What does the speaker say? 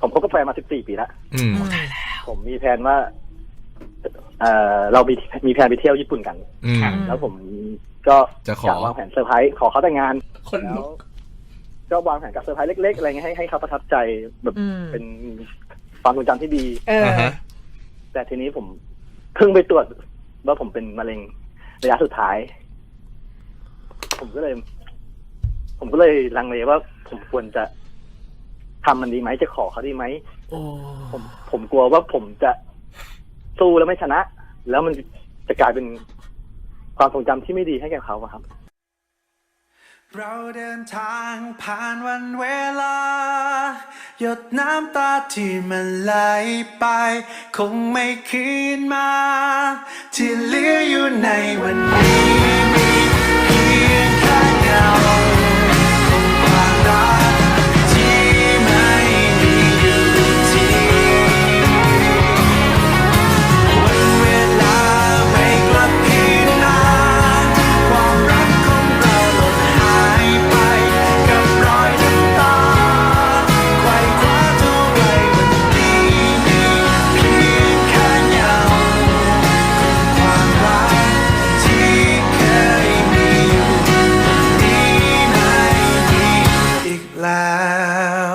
ผมคบกับแฟนมา14ปีแล้วอืมผมมีแผนว่า เอ่อเรามีมีแผนไปเที่ยวญี่ปุ่นกัน อืม แล้วผมก็จะขอกวางแผนเซอร์ไพรส์ขอเขาแต่งงานคนแล้ลุวกก็วางแผนกับเซอร์ไพรส์เล็กๆอะไรเงี้ยให้ให้เขาประทับใจแบบอืม เป็นความทรงจำที่ดี เอออ่าฮะแต่ทีนี้ผมเพิ่งไปตรวจว่าผมเป็นมะเร็งระยะสุดท้าย ผมก็เลย ผมก็เลยลังเลว่า ผมควรจะ ทำมันดีไหมจะขอเขาดีไหมโอ้ผมผมกลัวว่าผมจะสู้แล้วไม่ชนะ แล้วมันจะกลายเป็นความทรงจำที่ไม่ดีให้แก่เขาอะครับ เราเดินทางผ่านวันเวลา หยดน้ำตาที่มันไหลไป คงไม่คืนมา ที่เหลืออยู่ในวันนี้ now.